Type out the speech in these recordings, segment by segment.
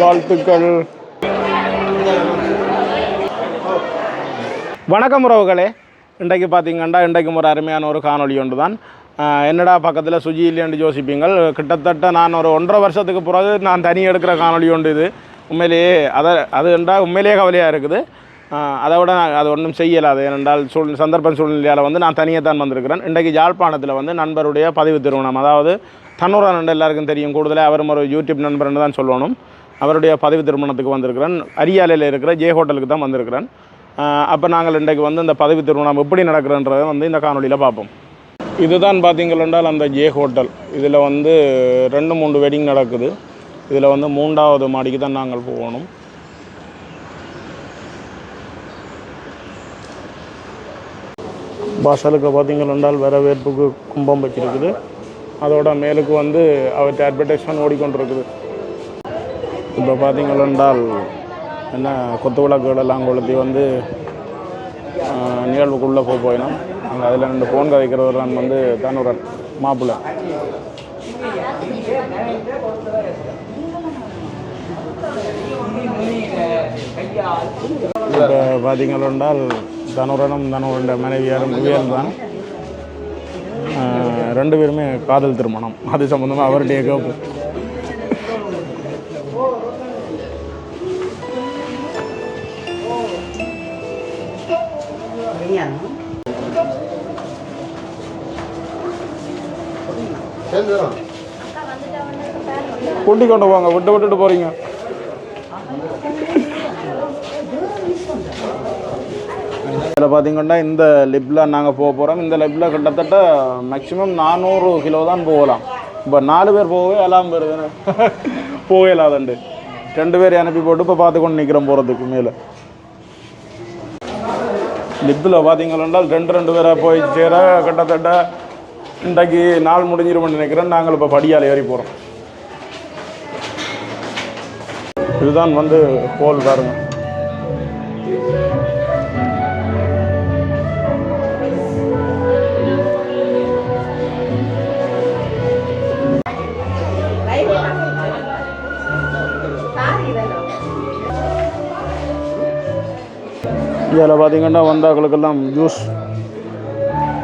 வாழ்த்துக்கள். வணக்கம் உறவுகளே. இன்றைக்கு பார்த்தீங்கன்னா இன்றைக்கும் ஒரு அருமையான ஒரு காணொலி ஒன்று தான் என்னடா பக்கத்தில் சுஜி இல்லைன்னு யோசிப்பீங்கள். கிட்டத்தட்ட நான் ஒரு ஒன்றரை வருஷத்துக்கு பிறகு நான் தனி எடுக்கிற காணொலி ஒன்று இது. உண்மையிலேயே அதை அது என்றால் உண்மையிலேயே கவலையாக இருக்குது. அதை விட நான் அது ஒன்றும் செய்யலாது. ஏனென்றால் சூழ் சந்தர்ப்ப சூழ்நிலையால் வந்து நான் தனியாக தான் வந்திருக்கிறேன். இன்றைக்கு யாழ்ப்பாணத்தில் வந்து நண்பருடைய பதிவு திருமணம். அதாவது தன்னூரன் எல்லாருக்கும் தெரியும். கூடுதலாக அவரும் ஒரு யூடியூப் நண்பர்னு தான் சொல்லணும். அவருடைய பதவி திருமணத்துக்கு வந்திருக்கிறேன். அரியாலையில் இருக்கிற ஜே ஹோட்டலுக்கு தான் வந்திருக்கிறேன். அப்போ நாங்கள் இன்றைக்கு வந்து இந்த பதவி திருமணம் எப்படி நடக்கிறன்றதை வந்து இந்த காணொலியில் பார்ப்போம். இதுதான் பார்த்தீங்களென்றால் அந்த ஜே ஹோட்டல். இதில் வந்து ரெண்டு மூணு வெட்டிங் நடக்குது. இதில் வந்து மூன்றாவது மாடிக்கு தான் நாங்கள் போகணும். வாசலுக்கு பார்த்தீங்களென்றால் வரவேற்புக்கு கும்பம் வச்சிருக்குது. அதோட மேலுக்கு வந்து அவற்றை அட்வர்டைஸ்மெண்ட் ஓடிக்கொண்டிருக்குது. இப்போ பார்த்தீங்களென்றால் என்ன கொத்து விளக்குகளெல்லாம் கொளுத்தி வந்து நிகழ்வுக்குள்ளே போக போயினோம். அங்கே அதில் ரெண்டு ஃபோன் கதைக்கிறவர் நான் வந்து தனுரன் மாப்பிள்ளை. இப்போ பார்த்தீங்களென்றால் தனுரனும் தனுரண்ட மனைவியாரும் புயல் தான். ரெண்டு பேருமே காதல் திருமணம். அது சம்மந்தமாக அவர்கிட்டயே கேட்போம். கூட்டி கொண்டு போங்க விட்டு விட்டுட்டு போறீங்க. இதில் பார்த்தீங்கன்னா இந்த லிப்பில் நாங்கள் போக போகிறோம் இந்த லிப்பில் கிட்டத்தட்ட மேக்ஸிமம் நானூறு கிலோ தான் போகலாம். இப்போ நாலு பேர் போகவே எல்லாம் பேர் தானே போகவே இல்லாதண்டு. ரெண்டு பேர் அனுப்பி போட்டு இப்போ பார்த்து கொண்டு நிற்கிறோம் போகிறதுக்கு மேலே. லிப்பில் பார்த்தீங்கன்னால் ரெண்டு ரெண்டு பேராக போய் சேர கிட்டத்தட்ட இன்றைக்கு நாள் முடிஞ்சிருமென்னு நினைக்கிறேன் நாங்கள் இப்போ படியால் ஏறி போகிறோம் இதுதான் வந்து போல் பாருங்கள் இதில் பார்த்தீங்கன்னா வந்தாக்களுக்கெல்லாம் ஜூஸ்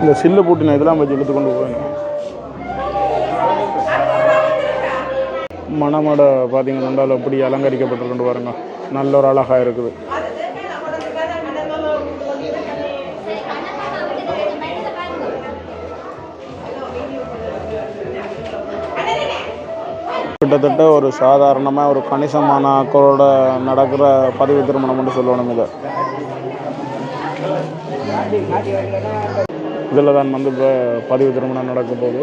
இந்த சில்லு பூட்டின இதெல்லாம் வச்சு இழுத்து கொண்டு போவேன். மணமடை பார்த்தீங்கன்னா அப்படி அலங்கரிக்கப்பட்டிருக்குன்னு பாருங்க. நல்ல ஒரு அழகாக இருக்குது. கிட்டத்தட்ட ஒரு சாதாரணமாக ஒரு கணிசமான ஆக்களோட நடக்கிற பதிவு திருமணம்னு சொல்லணும் இதை. இதில் தான் வந்து இப்போ பதிவு திருமணம் நடக்க போகுது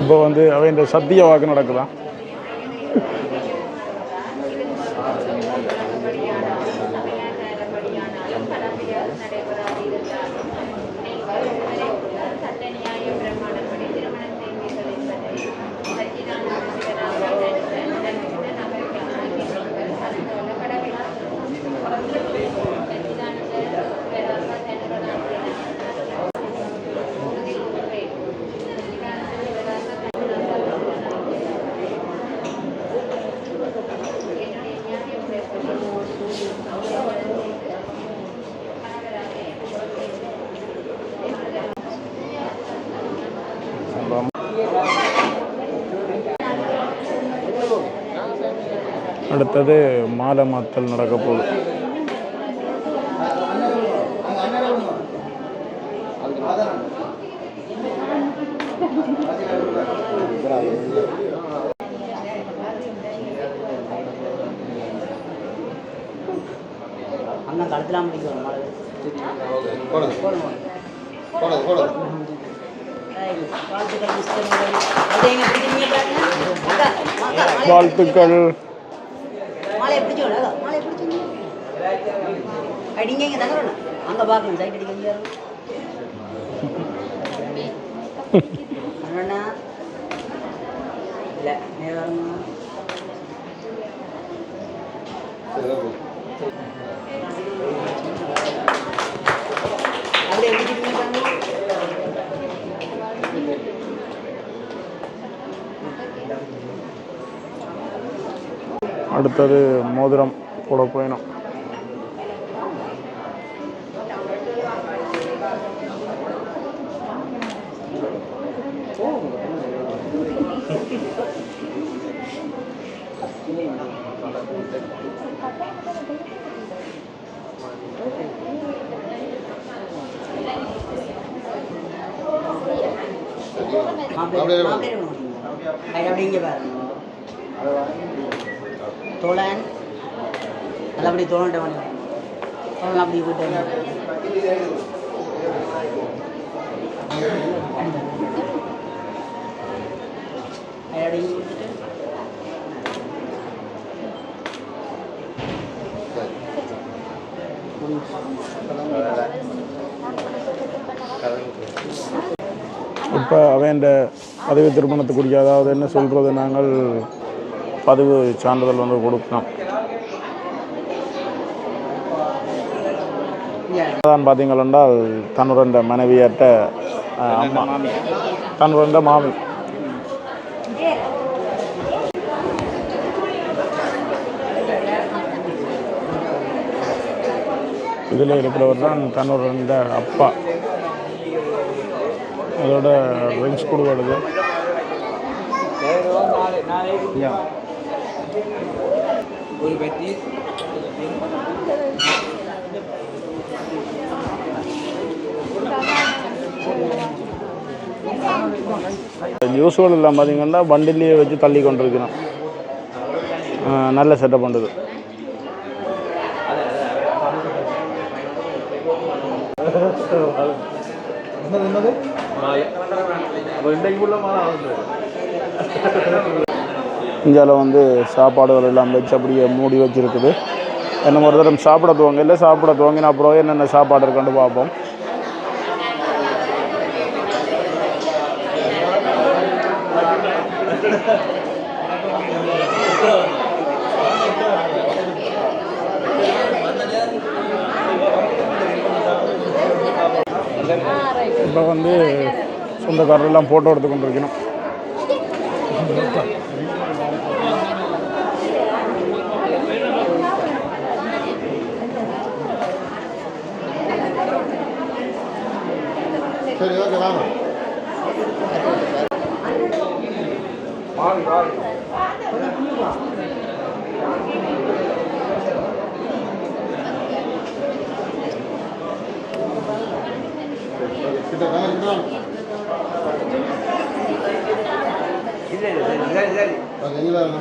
இப்போ வந்து அவன் இந்த சத்திய வாக்கு நடக்குதான். அடுத்தது மாலை மாத்தல் நடக்க போகுது. அண்ணன் போடுங்க வாழ்த்துக்கள் மாலையை பிடிச்சோட மாலையை பிடிச்சோங்க அடிங்க இங்கே தங்கணும் அங்கே பார்க்கணும் சைட் அடிக்க அண்ணா. இல்லை நேரம் அப்படியே பிடிக்கிறீங்க பாருங்க அடுத்தது மோதிரம் போட போயிடும் அப்படியே அப்படியே இங்கே பாருங்க தோழன். நல்லபடி தோழன்ட்ட தோழன் அப்படி போயிட்டு இப்போ அவன் பதவி திருமணத்துக்குரிய அதாவது என்ன சொல்கிறது நாங்கள் பதிவு சான்றிதழ் வந்து கொடுக்கணும். தான் பார்த்தீங்களென்றால் தன்னுடைய மனைவியற்ற அஹ், அம்மா. தன்னுடைய மாமி. இதில் இருக்கிறவர் தான் தன்னுடைய அப்பா. அதோட ரிங்ஸ் கொடுக்கறது. யூஸ்வல் எல்லாம் பார்த்தீங்கன்னா வண்டிலேயே வச்சு தள்ளி கொண்டிருக்கிறோம். நல்ல செட்டப் பண்ணுறது இந்தியாவில் வந்து சாப்பாடுகள் எல்லாம் வச்சு அப்படியே மூடி வச்சுருக்குது. என்ன ஒரு தரம் சாப்பிட துவங்க இல்லை சாப்பிட துவங்கினா அப்புறம் என்னென்ன சாப்பாடு இருக்கான்னு பார்ப்போம். இப்போ வந்து சொந்தக்காரரெல்லாம் ஃபோட்டோ எடுத்து கொண்டிருக்கணும். சரி ஓகே வாங்க கிட்ட வாங்க, கிட்ட வாங்க. வாங்க, எங்க வாங்க?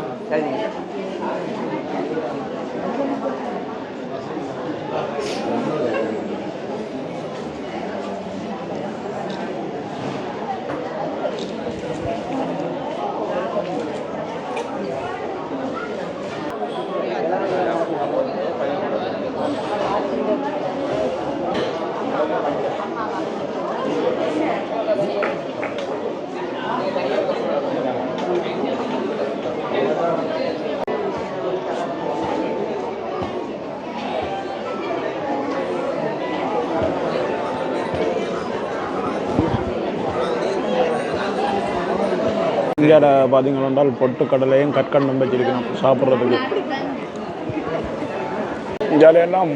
இந்தியாவில் பார்த்தீங்கன்னா பொட்டுக்கடலையும் கற்கண்டும் வச்சிருக்கணும் சாப்பிட்றதுக்கு. இந்தியாவில் எல்லாம்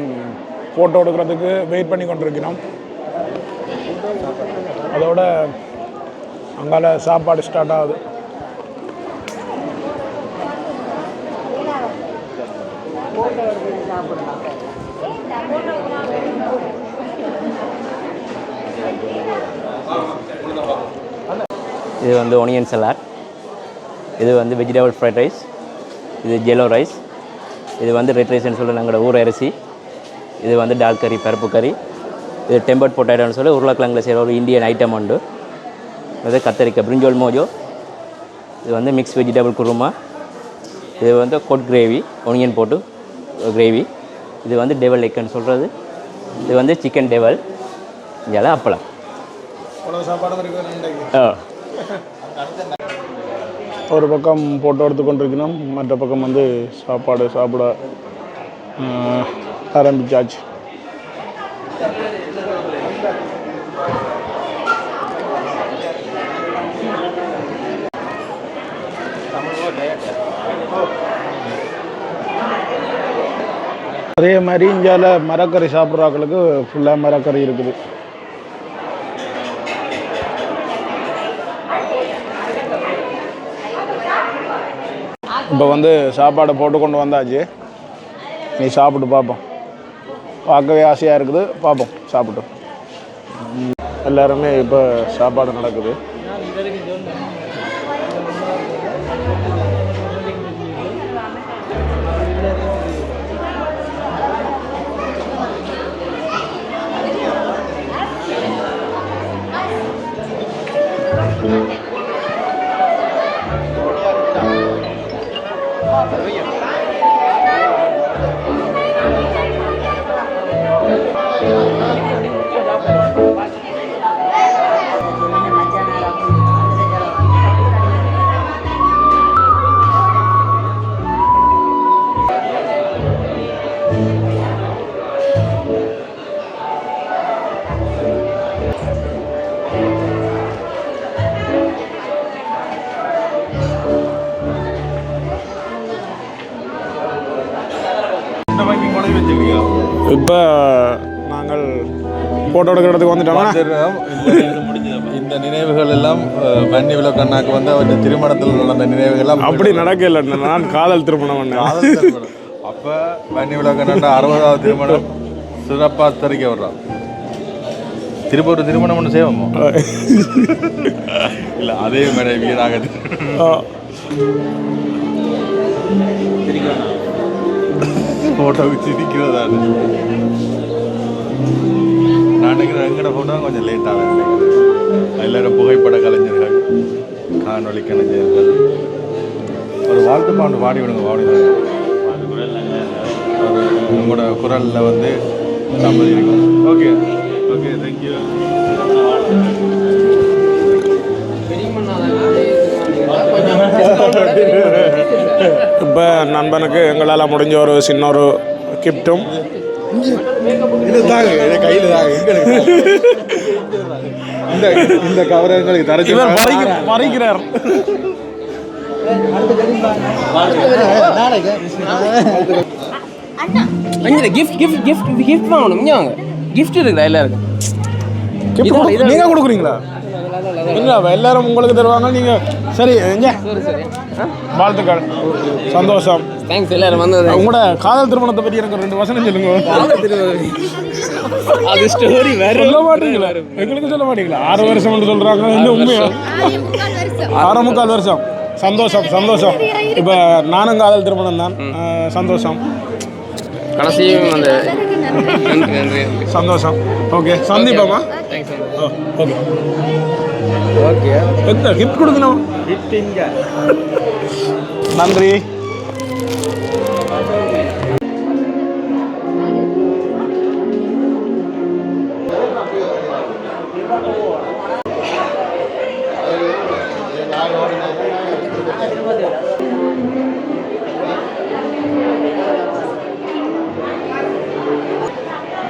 ஃபோட்டோ எடுக்கிறதுக்கு வெயிட் பண்ணி கொண்டிருக்கிறோம். அதோட அங்கால சாப்பாடு ஸ்டார்ட் ஆகுது. இது வந்து ஒனியன் சலாட் இது வந்து வெஜிடபிள் ஃப்ரைட் ரைஸ் இது ஜெலோ ரைஸ் இது வந்து ரெட் ரைஸ்னு சொல்லி நாங்களோட ஊர் அரிசி இது வந்து டால் கறி பருப்பு கறி இது டெம்பர்ட் பொட்டேட்டோன்னு சொல்லி உருளைக்கிழங்குல செய்கிற ஒரு இந்தியன் ஐட்டம் உண்டு. இது கத்தரிக்காய் பிரிஞ்சோல் மோஜோ இது வந்து மிக்ஸ் வெஜிடபிள் குருமா இது வந்து கொட் கிரேவி ஒனியன் போட்டு கிரேவி இது வந்து டெவல் எக்குன்னு சொல்கிறது இது வந்து சிக்கன் டெவல் இதெல்லாம் அப்பளம். சாப்பாடு ஒரு பக்கம் போட்டோ எடுத்து கொண்டிருக்கணும் மற்ற பக்கம் வந்து சாப்பாடு சாப்பிட ஆரம்பிச்சாச்சு. அதே மாதிரி இந்தியாவில் மரக்கறி சாப்பிட்றாக்களுக்கு ஃபுல்லாக மரக்கறி இருக்குது. இப்போ வந்து சாப்பாடு போட்டு கொண்டு வந்தாச்சு. நீ சாப்பிட்டு பார்ப்போம் பார்க்கவே ஆசையாக இருக்குது. பார்ப்போம் சாப்பிட்டு. எல்லாருமே இப்போ சாப்பாடு நடக்குது. ஃபோட்டோ எடுக்கிறதுக்கு வந்துடுறோம். இந்த- நினைவுகள் எல்லாம் வன்னி விளக்கண்ணாக்கு வந்து அவர் திருமணத்தில் நடந்த நினைவுகள் எல்லாம் அப்படி நடக்கல நான் காதல் திருமணம் பண்ணேன். அப்ப வன்னி விளக்கண்ணா அறுபதாவது திருமணம் சிறப்பா தெரிவிக்க வர்றோம் திரும்ப ஒரு திருமணம் ஒன்று செய்வோமோ? இல்ல அதே மனைவியை நாங்கள் ஆ, ஃபோட்டோவுக்கு சிரிக்கிறதா நான் நினைக்கிறேன் எங்கட ஃபோட்டோ கொஞ்சம் லேட்டாக நினைக்கிறேன் எல்லாரும் புகைப்பட கலைஞர்கள் காணொலி கலைஞர்கள். ஒரு வாழ்த்து பாண்டு பாடி விடுங்க பாடி ஒரு உங்களோட குரலில் வந்து நம்ம இருக்கும். ஓகே ஓகே தேங்க்யூ இப்போ நண்பனுக்கு எங்களால் முடிஞ்ச ஒரு சின்ன ஒரு கிஃப்ட்டும் இது தாங்க இது கையில் தாங்க எங்களுக்கு இந்த இந்த கவரை எங்களுக்கு தரச்சு பறிக்கிறார் அஞ்சு கிஃப்ட் கிஃப்ட் கிஃப்ட் கிஃப்ட் வாங்கணும் இங்கே வாங்க. கிஃப்ட் இருக்குதா எல்லாருக்கும்? கிஃப்ட் கொடு- நீங்க கொடுக்குறீங்களா? இல்லை எல்லாரும் உங்களுக்கு தருவாங்க நீங்க சரி எங்க? சரி சரி வாழ்த்துக்கள். சந்தோஷம். தேங்க்ஸ் எல்லாரும் வந்தது உங்களோட காதல் திருமணத்தை பற்றி எனக்கு ரெண்டு வசனம் சொல்லுங்க. அது ஸ்டோரி வேற சொல்ல மாட்டீங்களா? எங்களுக்கு சொல்ல மாட்டீங்களா? ஆறு வருஷம் சொல்றாங்க என்ன உண்மையா? ஆறு முக்கால் வருஷம். சந்தோஷம் சந்தோஷம். இப்போ நானும் காதல் திருமணம் தான். சந்தோஷம். கடைசியும் அந்த நன்றி. நன்றி சந்தோஷம். ஓகே ஓ, ஓகே. ஓகே. எத்த கிஃப்ட் கொடுக்கணும்? நன்றி.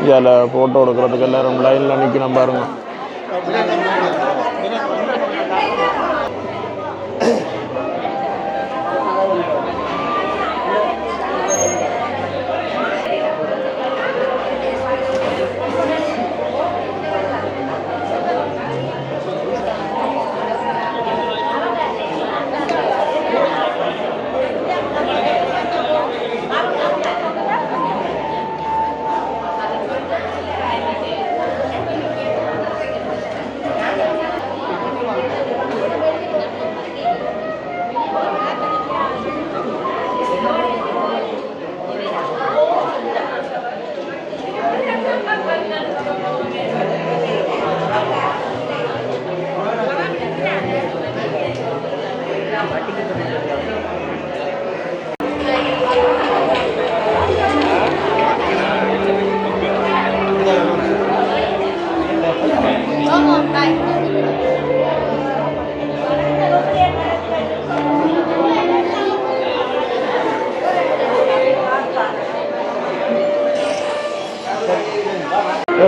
இதில் ஃபோட்டோ எடுக்கிறதுக்கு எல்லாரும் லைனில் நிற்கணும் பாருங்க.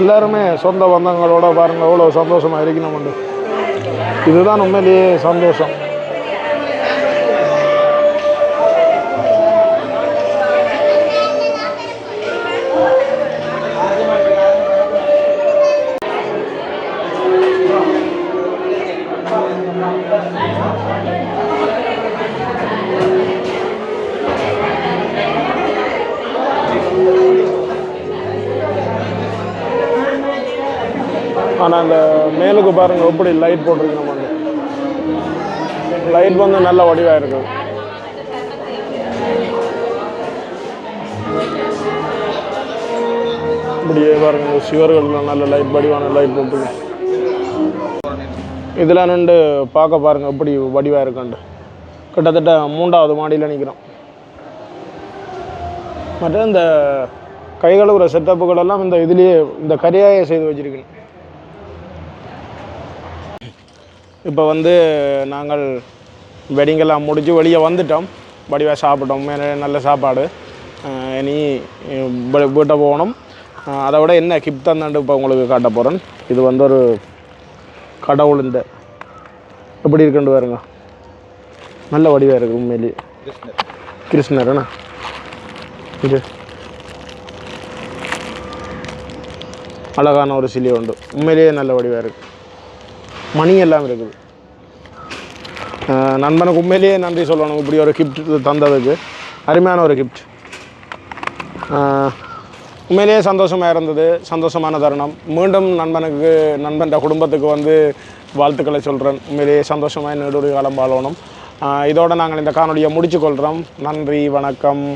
எல்லாருமே சொந்த பந்தங்களோட பாருங்க அவ்வளோ சந்தோஷமா இருக்கணும் இதுதான் உண்மையிலேயே சந்தோஷம். ஆனால் அந்த மேலுக்கு பாருங்கள் எப்படி லைட் போட்டிருக்கு நம்ம லைட் வந்து நல்ல வடிவாக இருக்குது இப்படியே பாருங்க இந்த சுவர்களில் நல்ல லைட் வடிவான லைட் போட்டுருக்கு. இதில் நின்று பார்க்க பாருங்கள் எப்படி வடிவாக இருக்காண்டு கிட்டத்தட்ட மூன்றாவது மாடியில் நிற்கிறோம் மற்ற இந்த கை கழுவுற செட்டப்புகள் எல்லாம் இந்த இதுலேயே இந்த கரியாயை செய்து வச்சுருக்கேன் இப்போ வந்து நாங்கள் வெடிங்கெல்லாம் முடிஞ்சு வெளியே வந்துட்டோம். வடிவாக சாப்பிட்டோம். நல்ல சாப்பாடு. இனி வீட்டை போகணும். அதை விட என்ன கிப் தந்தாண்டு இப்போ உங்களுக்கு காட்ட போகிறேன் இது வந்து ஒரு கடவுள் இந்த எப்படி இருக்குன்னு பாருங்க. நல்ல வடிவாக இருக்குது உண்மையிலேயே கிருஷ்ணர். என்ன? இது. அழகான ஒரு சிலை உண்டு. உண்மையிலேயே நல்ல வடிவாக இருக்குது மணி எல்லாம் இருக்குது. நண்பனுக்கு உண்மையிலேயே நன்றி சொல்லணும். இப்படி ஒரு கிஃப்ட் தந்ததுக்கு. அருமையான ஒரு கிஃப்ட் உண்மையிலேயே சந்தோஷமாக இருந்தது. சந்தோஷமான தருணம். மீண்டும் நண்பனுக்கு நண்பன் குடும்பத்துக்கு வந்து வாழ்த்துக்களை சொல்கிறேன் உண்மையிலேயே சந்தோஷமாக நெடுடைய காலம் வாழணும் இதோடு நாங்கள் இந்த காணொலியை முடிச்சுக்கொள்கிறோம் நன்றி வணக்கம்.